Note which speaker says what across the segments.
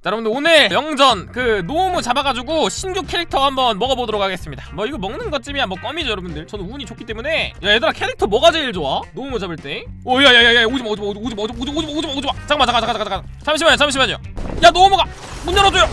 Speaker 1: 자 여러분들 오늘 영전 그 노무 잡아가지고 신규 캐릭터 한번 먹어보도록 하겠습니다. 뭐 이거 먹는 것쯤이야. 뭐 껌이죠 여러분들. 저는 운이 좋기 때문에. 야 얘들아 캐릭터 뭐가 제일 좋아? 노무 잡을 때? 오 야야야야 오지마 오지마 오지마 오지마 오지마 오지마 오지마 오지마. 잠깐만 잠깐 잠깐 잠깐 잠시만요 잠시만요. 야 노무가 문 열어줘요.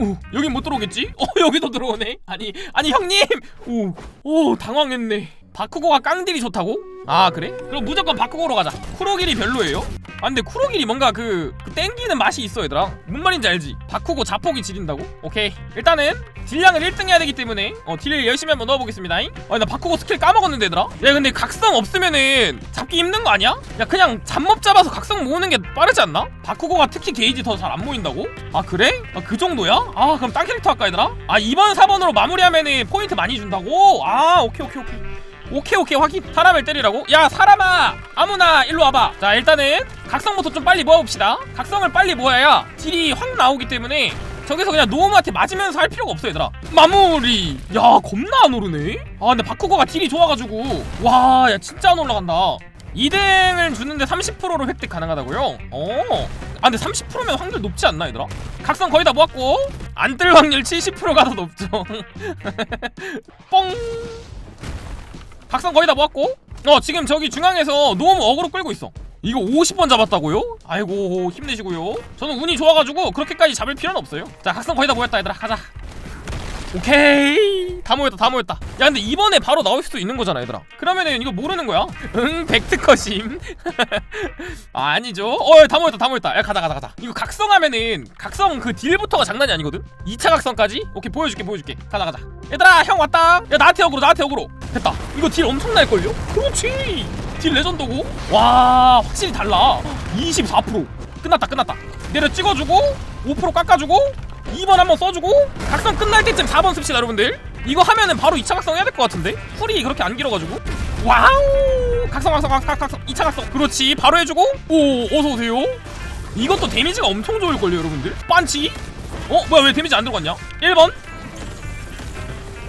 Speaker 1: 오 여긴 못 들어오겠지? 어 여기도 들어오네. 아니 아니 형님! 오오 당황했네. 바쿠고가 깡딜이 좋다고? 아 그래? 그럼 무조건 바쿠고로 가자. 쿠로길이 별로예요? 아 근데 쿠로길이 뭔가 그, 그 땡기는 맛이 있어 얘들아 뭔 말인지 알지? 바쿠고 자폭이 지린다고? 오케이 일단은 딜량을 1등 해야 되기 때문에 어 딜을 열심히 한번 넣어보겠습니다 아니 나 바쿠고 스킬 까먹었는데 얘들아 야 근데 각성 없으면은 잡기 힘든 거 아니야? 야 그냥 잡몹 잡아서 각성 모으는 게 빠르지 않나? 바쿠고가 특히 게이지 더 잘 안 모인다고? 아 그래? 아 그 정도야? 아 그럼 딴 캐릭터 할까 얘들아? 아 2번 4번으로 마무리하면은 포인트 많이 준다고? 아 오케이 오케이 오케이 오케이 오케이 확인. 사람을 때리라고? 야 사람아! 아무나 일로 와봐. 자 일단은 각성부터 좀 빨리 모아봅시다. 각성을 빨리 모아야 딜이 확 나오기 때문에 저기서 그냥 노우무한테 맞으면서 할 필요가 없어 얘들아. 마무리! 야 겁나 안 오르네? 아 근데 바쿠고가 딜이 좋아가지고. 와 야 진짜 안 올라간다. 2등을 주는데 30%로 획득 가능하다고요? 어. 아 근데 30%면 확률 높지 않나 얘들아? 각성 거의 다 모았고 안 뜰 확률 70%가 더 높죠. 뻥 각성 거의 다 모았고? 어 지금 저기 중앙에서 너무 어그로 끌고 있어. 이거 50번 잡았다고요? 아이고 힘내시고요. 저는 운이 좋아가지고 그렇게까지 잡을 필요는 없어요. 자 각성 거의 다 모였다 얘들아. 가자. 오케이 다 모였다 다 모였다. 야 근데 이번에 바로 나올 수도 있는 거잖아 얘들아. 그러면은 이거 모르는 거야? 응 아, 아니죠. 어다 모였다 다 모였다. 야 가자 가자 가자. 이거 각성하면은 각성 그 딜부터가 장난이 아니거든? 2차 각성까지? 오케이 보여줄게 보여줄게. 가자 가자. 얘들아 형 왔다. 야 나한테 어그로 나한테 어그로. 됐다. 이거 딜 엄청 날걸요? 그렇지. 딜 레전드고. 와 확실히 달라. 24% 끝났다 끝났다. 내려 찍어주고 5% 깎아주고 2번 한번 써주고 각성 끝날 때쯤 4번 씁시다 여러분들 이거 하면은 바로 2차 각성 해야 될 것 같은데? 쿨이 그렇게 안 길어가지고? 와우! 각성 각성 각성 각성. 2차 각성. 그렇지. 바로 해주고. 오 어서오세요. 이것도 데미지가 엄청 좋을걸요 여러분들? 빤치? 어 뭐야 왜 데미지 안 들어갔냐? 1번?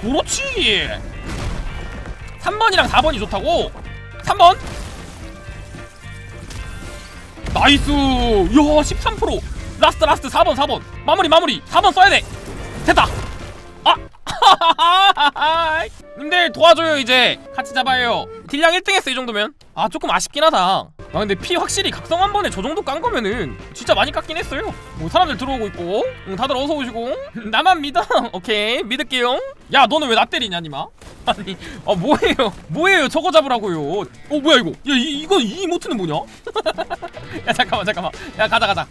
Speaker 1: 그렇지. 3번이랑 4번이 좋다고? 3번? 나이스. 야 13% 라스트 라스트. 4번 4번. 마무리 마무리. 4번 써야 돼. 됐다. 아 님들 도와줘요 이제. 같이 잡아요. 딜량 1등 했어 이 정도면. 아 조금 아쉽긴 하다. 아 근데 피 확실히 각성 한 번에 저 정도 깐 거면은 진짜 많이 깎긴 했어요. 뭐 사람들 들어오고 있고. 응, 다들 어서 오시고. 나만 믿어. 오케이 믿을게요. 야 너는 왜 나 때리냐 니마? 아니 아 뭐예요? 뭐예요? 저거 잡으라고요. 어 뭐야 이거? 야 이, 이거 이 이모트는 뭐냐? 야 잠깐만 잠깐만. 야 가자 가자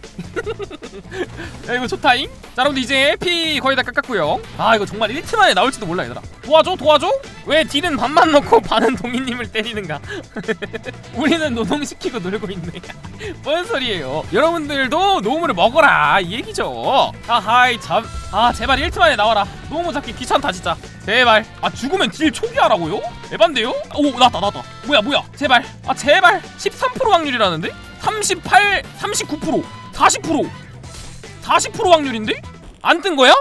Speaker 1: 야 이거 좋다잉 자 여러분들 이제 피 거의 다 깎았고요. 아 이거 정말 1트 만에 나올지도 몰라 얘들아. 도와줘 도와줘. 왜 딜은 반만 넣고 반은 동희님을 때리는가? 우리는 노동시키고 놀고 있네. 뭔 소리예요? 여러분들도 노무를 먹어라 이 얘기죠. 아하이 참아 제발 1트 만에 나와라. 노무 잡기 귀찮다 진짜. 제발. 아 죽으면 딜 초기화라고요? 에반데요? 오 나왔다 나왔다. 뭐야 뭐야? 제발. 아 제발. 13% 확률이라는데? 38 39% 40% 40% 확률인데? 안 뜬 거야?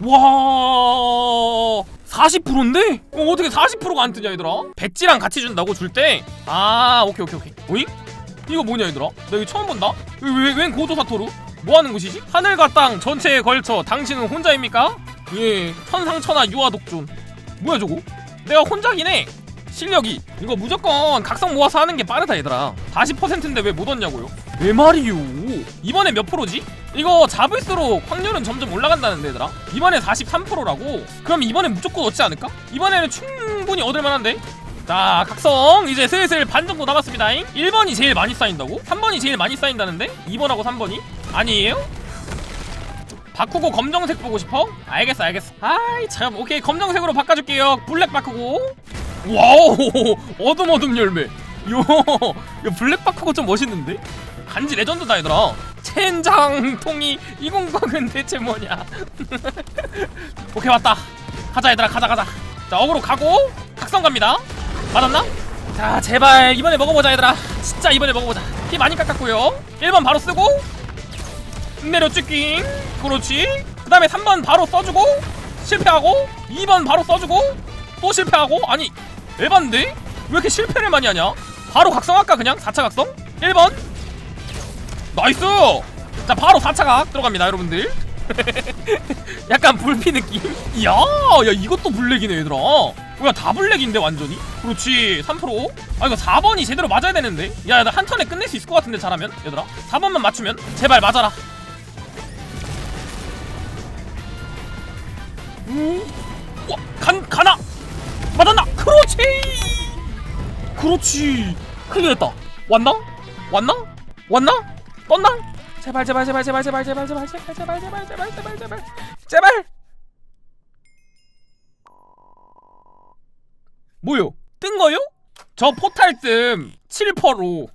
Speaker 1: 와 40%인데? 어, 어떻게 40%가 안 뜨냐 얘들아? 백지랑 같이 준다고 줄 때? 아 오케이 오케이 오케이 오잉? 이거 뭐냐 얘들아? 나 이거 처음 본다? 왜, 왜, 웬 고조사토루? 뭐 하는 곳이지? 하늘과 땅 전체에 걸쳐 당신은 혼자입니까? 예 천상천하 유아독존 뭐야 저거? 내가 혼자긴 해 실력이 이거 무조건 각성 모아서 하는 게 빠르다 얘들아 40%인데 왜 못 얻냐고요? 왜 말이요 이번에 몇 프로지? 이거 잡을수록 확률은 점점 올라간다는데 얘들아 이번에 43%라고 그럼 이번에 무조건 얻지 않을까? 이번에는 충분히 얻을 만한데 자 각성 이제 슬슬 반 정도 남았습니다 1번이 제일 많이 쌓인다고? 3번이 제일 많이 쌓인다는데? 2번하고 3번이? 아니에요? 바꾸고 검정색 보고 싶어? 알겠어 알겠어 아이 참 오케이 검정색으로 바꿔줄게요 블랙 바꾸고 와우 어둠 어둠 열매 요, 요 블랙 바꾸고 좀 멋있는데? 간지 레전드다 얘들아. 첸장통이 이 공격은 대체 뭐냐? 오케이 왔다. 가자 얘들아. 가자 가자. 자 어그로 가고 각성 갑니다. 맞았나? 자 제발 이번에 먹어보자 얘들아. 진짜 이번에 먹어보자. 피 많이 깎았고요. 1번 바로 쓰고 내려 찍기 그렇지. 그 다음에 3번 바로 써주고 실패하고 2번 바로 써주고 또 실패하고. 아니 에반데? 왜 이렇게 실패를 많이 하냐? 바로 각성 할까 그냥? 4차 각성? 1번 나이스! 자 바로 4차각 들어갑니다 여러분들. 약간 불피 느낌? 이야 야 이것도 블랙이네 얘들아. 뭐야 다 블랙인데 완전히? 그렇지 3%아 이거 4번이 제대로 맞아야 되는데? 야 나 한 턴에 끝낼 수 있을 것 같은데 잘하면? 얘들아 4번만 맞추면 제발 맞아라. 음. 우와 간 가나? 맞았나? 그렇지! 그렇지! 클리어했다. 왔나? 왔나? 왔나 떴나 제발 제발 제발 제발 제발 제발 제발 제발 제발 제발 제발 제발 제발 제발 뭐요 뜬 거요? 저 포탈 뜸 7%로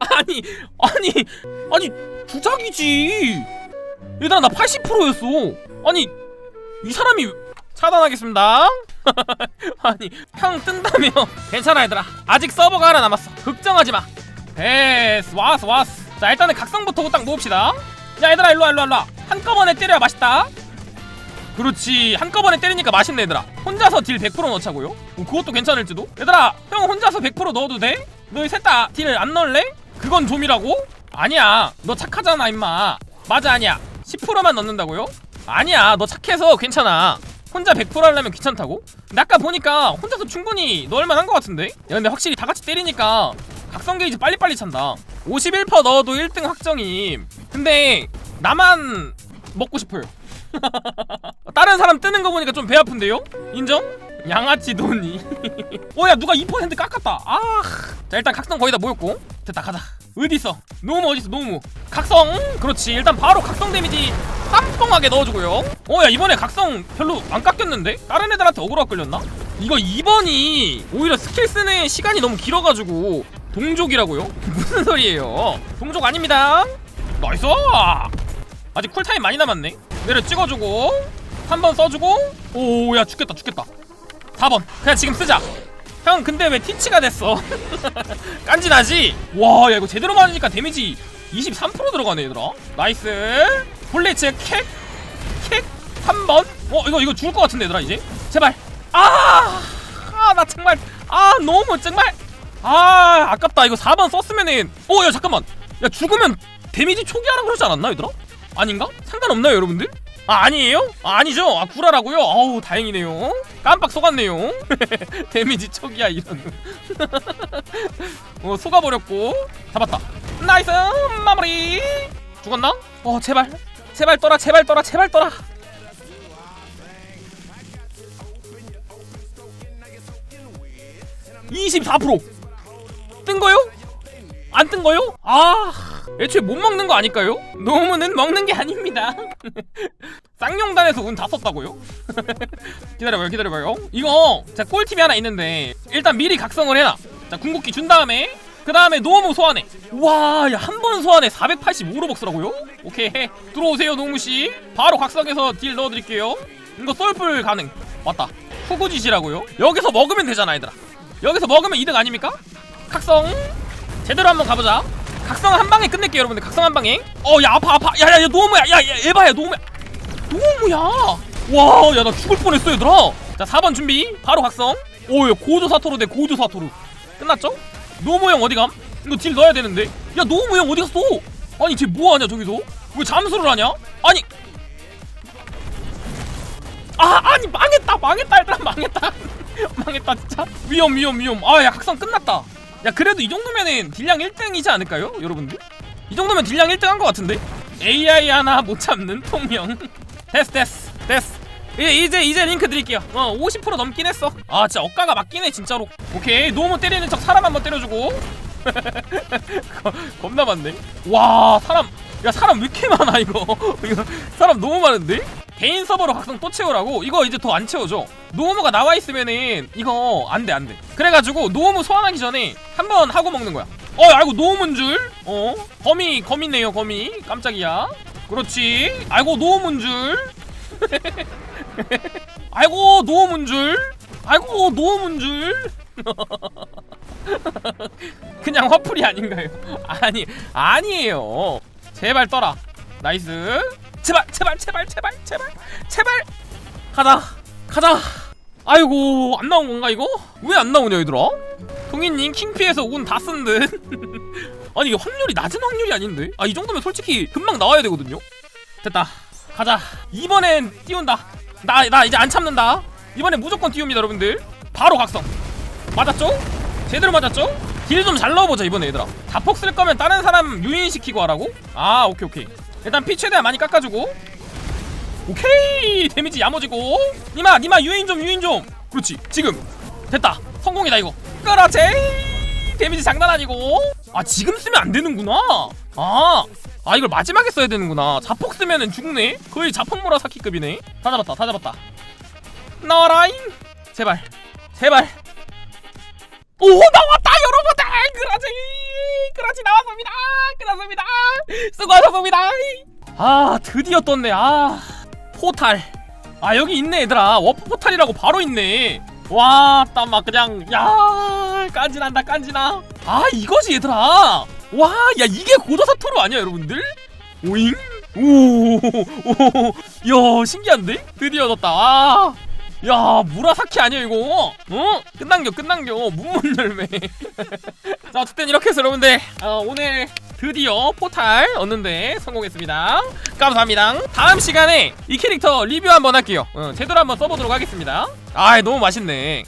Speaker 1: 아니 아니 아니 주작이지 얘들아 나 80%였어 아니 이 사람이 차단하겠습니다 아니 형 뜬다며 괜찮아 얘들아 아직 서버가 하나 남았어 걱정하지 마 됐어 왔어 왔어 자 일단은 각성부터 딱 모읍시다 야 얘들아 일로와 일로와 일로와 한꺼번에 때려야 맛있다 그렇지 한꺼번에 때리니까 맛있네 얘들아 혼자서 딜 100% 넣자고요? 어, 그것도 괜찮을지도? 얘들아 형 혼자서 100% 넣어도 돼? 너희 셋 다 딜안 넣을래? 그건 좀이라고? 아니야 너 착하잖아 임마 맞아 아니야 10%만 넣는다고요? 아니야 너 착해서 괜찮아 혼자 100% 하려면 귀찮다고? 근데 아까 보니까 혼자서 충분히 넣을만 한 것 같은데? 야 근데 확실히 다 같이 때리니까 각성 게이지 빨리빨리 찬다. 51% 넣어도 1등 확정임. 근데 나만 먹고 싶어요. 다른 사람 뜨는 거 보니까 좀 배 아픈데요? 인정? 양아치 돈이. 오야 누가 2% 깎았다. 아자 일단 각성 거의 다 모였고. 됐다 가자. 어디있어? 노무 어디있어 노무. 각성. 그렇지. 일단 바로 각성 데미지 깜뽕하게 넣어주고요. 어야 이번에 각성 별로 안 깎였는데? 다른 애들한테 어그로가 끌렸나? 이거 2번이 오히려 스킬 쓰는 시간이 너무 길어가지고 동족이라고요? 무슨 소리예요? 동족 아닙니다. 나이스! 아직 쿨타임 많이 남았네. 내려 찍어주고 한 번 써주고 오 야 죽겠다 죽겠다. 4번. 그냥 지금 쓰자. 형 근데 왜 티치가 됐어? 깐지나지? 와 야 이거 제대로 맞으니까 데미지 23% 들어가네 얘들아. 나이스. 블리츠 킥! 킥! 3번. 어 이거 이거 죽을 것 같은데 얘들아 이제? 제발. 아! 아 나 정말 아 너무 정말 아 아깝다 이거 4번 썼으면은 어야 잠깐만 야 죽으면 데미지 초기화라 그러지 않았나 얘들아? 아닌가? 상관없나요 여러분들? 아 아니에요? 아, 아니죠? 아 구라라고요? 아우 다행이네요 깜빡 속았네요 데미지 초기화 이런 어 속아버렸고 잡았다 나이스 마무리 죽었나? 어 제발 제발 떠라 제발 떠라 제발 떠라 (24%) 뜬 거요? 안 뜬 거요? 아 애초에 못 먹는 거 아닐까요? 노무는 먹는 게 아닙니다 쌍용단에서 운 다 썼다고요? 기다려봐요 기다려봐요 이거 자 꿀팁이 하나 있는데 일단 미리 각성을 해놔 자 궁극기 준 다음에 그 다음에 노무 소환해 와 야 한 번 소환에 485로벅스라고요? 오케이 들어오세요 노무씨 바로 각성해서 딜 넣어드릴게요 이거 썰풀 가능 왔다 후구지시라고요? 여기서 먹으면 되잖아 얘들아 여기서 먹으면 이득 아닙니까? 각성. 제대로 한번 가보자. 각성 한 방에 끝낼게요 여러분들. 각성 한 방에. 어 야 아파 아파. 야야야 노무야 야야 에바야 노무야 노무야 와 야 나 죽을 뻔했어 얘들아. 자 4번 준비. 바로 각성. 오야 고조 사토루 대 고조 사토루 끝났죠? 노무 형 어디감? 이거 딜 넣어야 되는데. 야 노무 형 어디 갔어? 아니 쟤 뭐하냐 저기서? 왜 잠수를 하냐? 아니. 아 아니 망했다 망했다. 얘들아 망했다. 망했다 진짜. 위험 위험 위험. 아 야 각성 끝났다 야 그래도 이 정도면은 딜량 1등이지 않을까요 여러분들? 이 정도면 딜량 1등 한 것 같은데? AI 하나 못 잡는 통영. 됐어 됐어 됐어. 이제 이제 이제 링크 드릴게요. 어 50% 넘긴 했어. 아 진짜 억가가 맞긴 해 진짜로. 오케이. 노무 때리는 척 사람 한번 때려주고. 거- 겁나 많네. 와 사람. 야 사람 왜 이렇게 많아 이거? 이거 사람 너무 많은데? 개인 서버로 각성 또 채우라고? 이거 이제 더 안 채워져 노무가 나와 있으면은 이거 안돼 안돼. 그래가지고 노무 소환하기 전에 한번 하고 먹는 거야. 어 알고 노무인 줄? 어? 거미 거미네요 거미. 깜짝이야. 그렇지. 알고 노무인 줄? 아이고 노무인 줄? 아이고 노무인 줄? 그냥 화풀이 아닌가요? 아니 아니에요. 제발 떠라. 나이스 제발 제발 제발 제발 제발 제발 가자 가자 아이고 안 나온 건가 이거? 왜 안 나오냐 얘들아? 종이님 킹피에서 운다 쓴 듯. 아니 이게 확률이 낮은 확률이 아닌데? 아 이 정도면 솔직히 금방 나와야 되거든요. 됐다. 가자. 이번엔 띄운다. 나 나 이제 안 참는다. 이번엔 무조건 띄웁니다, 여러분들. 바로 각성. 맞았죠? 제대로 맞았죠? 딜 좀 잘 넣어보자 이번에 얘들아. 자폭 쓸 거면 다른 사람 유인시키고 하라고? 아 오케이 오케이. 일단 피 최대한 많이 깎아주고. 오케이 데미지 야무지고. 니마 니마 유인 좀 유인 좀. 그렇지 지금 됐다. 성공이다 이거. 그렇지. 데미지 장난 아니고. 아 지금 쓰면 안 되는구나. 아. 아 이걸 마지막에 써야 되는구나 자폭 쓰면은 죽네 거의 자폭 모라사키급이네 다 잡았다 다 잡았다 나와라잉 제발 제발 오 나왔다 여러분들! 그라지 그라지 나왔습니다! 그렇습니다! 수고하셨습니다! 아 드디어 떴네. 아 포탈. 아 여기 있네 얘들아. 워프 포탈이라고 바로 있네. 와땀 막 그냥 야 깐지난다 깐지나. 아 이거지 얘들아. 와 야 이게 고도사토르 아니야 여러분들? 오잉? 아. 야 무라사키 아니야 이거? 어 끝난겨 끝난겨. 문문 열매. 자 어쨌든 이렇게 해서 여러분들 어, 오늘 드디어 포탈 얻는데 성공했습니다. 감사합니다. 다음 시간에 이 캐릭터 리뷰 한번 할게요. 어, 제대로 한번 써보도록 하겠습니다. 아 너무 맛있네